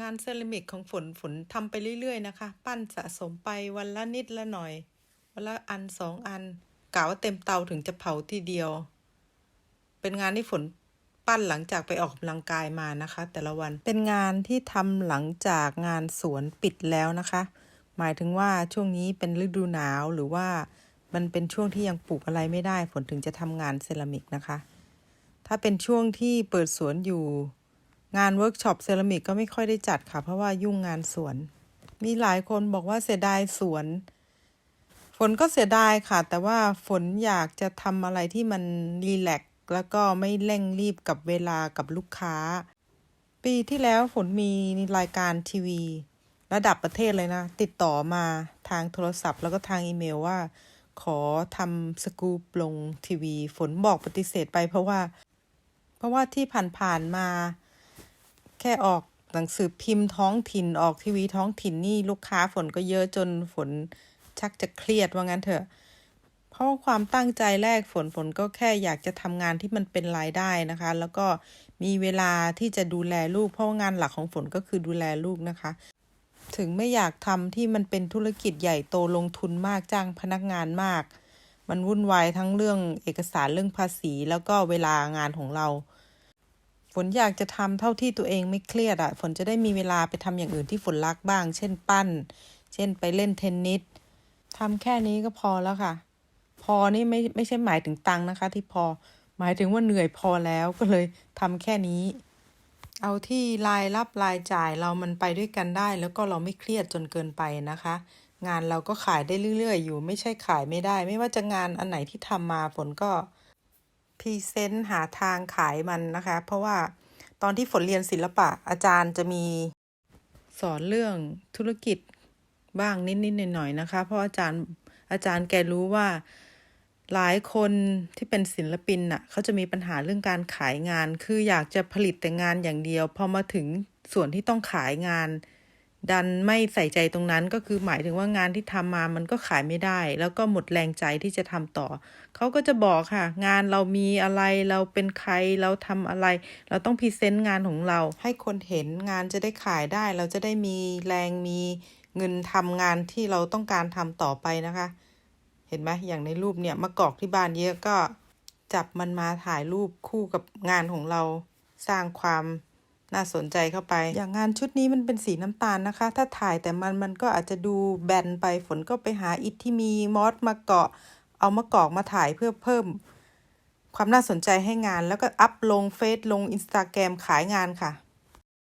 งานเซรามิกของฝนฝนทำไปเรื่อยๆนะคะ ปั้นสะสมไปวันละนิดละหน่อย วันละอันสองอันกะว่าเต็มเตาถึงจะเผาทีเดียว เป็นงานที่ฝนปั้นหลังจากไปออกกำลังกายมานะคะ แต่ละวันเป็นงานที่ทำหลังจากงานสวนปิดแล้วนะคะ หมายถึงว่าช่วงนี้เป็นฤดูหนาวหรือว่ามันเป็นช่วงที่ยังปลูกอะไรไม่ได้ ฝนถึงจะทำงานเซรามิกนะคะ ถ้าเป็นช่วงที่เปิดสวนอยู่ งานเวิร์กช็อปเซรามิกก็ไม่ค่อยได้จัดค่ะ เพราะว่ายุ่งงานสวน มีหลายคนบอกว่าเสียดายสวน ฝนก็เสียดายค่ะ แต่ว่าฝนอยากจะทำอะไรที่มันรีแลกซ์แล้วก็ไม่เร่งรีบกับเวลากับลูกค้า ปีที่แล้วฝนมีรายการทีวี ระดับประเทศเลยนะ ติดต่อมาทางโทรศัพท์แล้วก็ทางอีเมลว่า ขอทำสกูปลงทีวี ฝนบอกปฏิเสธไปเพราะว่า เพราะว่าที่ผ่านๆมา แค่ออกหนังสือพิมพ์ท้องถิ่นออกทีวีท้องถิ่นนี่ลูกค้าฝนก็เยอะจนฝนชักจะเครียดว่างั้นเถอะ เพราะความตั้งใจแรกฝนฝนก็แค่อยากจะทำงานที่มันเป็นรายได้นะคะ แล้วก็มีเวลาที่จะดูแลลูกเพราะงานหลักของฝนก็คือดูแลลูกนะคะ ถึงไม่อยากทำที่มันเป็นธุรกิจใหญ่โตลงทุนมากจ้างพนักงานมาก มันวุ่นวายทั้งเรื่องเอกสารเรื่องภาษี แล้วก็เวลางานของเรา นอยากจะทำเท่าที่ตัวเองไม่เครียดอะฝนจะได้มีเวลาไปทำอย่างอื่นที่ฝนรักบ้าง เช่นปั้น เช่นไปเล่นเทนนิสทำแค่นี้ก็พอแล้วค่ะ พอนี่ไม่ไม่ใช่หมายถึงตังค์นะคะ ที่พอหมายถึงว่าเหนื่อยพอแล้วก็เลยทำแค่นี้ เอาที่รายรับรายจ่ายเรามันไปด้วยกันได้ แล้วก็เราไม่เครียดจนเกินไปนะคะ งานเราก็ขายได้เรื่อยๆ อยู่ ไม่ใช่ขายไม่ได้ ไม่ว่าจะงานอันไหนที่ทำมาฝนก็ พรีเซนต์หาทางขายมันนะคะ เพราะว่าตอนที่ฝนเรียนศิลปะอาจารย์จะมีสอนเรื่องธุรกิจบ้างนิดๆหน่อยๆนะคะ เพราะอาจารย์อาจารย์แกรู้ว่าหลายคนที่เป็นศิลปินน่ะเขาจะมีปัญหาเรื่องการขายงาน คืออยากจะผลิตแต่งานอย่างเดียว พอมาถึงส่วนที่ต้องขายงาน ดันไม่ใส่ใจตรงนั้นก็คือหมายถึงว่างานที่ทำมามันก็ขายไม่ได้ แล้วก็หมดแรงใจที่จะทำต่อ เขาก็จะบอกค่ะ งานเรามีอะไรเราเป็นใครเราทำอะไร เราต้องพรีเซนต์งานของเรา ให้คนเห็นงานจะได้ขายได้ เราจะได้มีแรงมีเงินทำงานที่เราต้องการทำต่อไปนะคะ เห็นไหมอย่างในรูปเนี่ยมะกอกที่บ้านเยอะก็จับมันมาถ่ายรูปคู่กับงานของเราสร้างความ น่าสนใจเข้าไป อย่างงานชุดนี้มันเป็นสีน้ำตาลนะคะ ถ้าถ่ายแต่มันมันก็อาจจะดูแบนไปฝนก็ไปหาอิฐที่มีมอสมาเกาะ เอามากอกมาถ่ายเพื่อเพิ่ม ความน่าสนใจให้งานแล้วก็อัพลงเฟซลงอินสตาแกรมขายงานค่ะ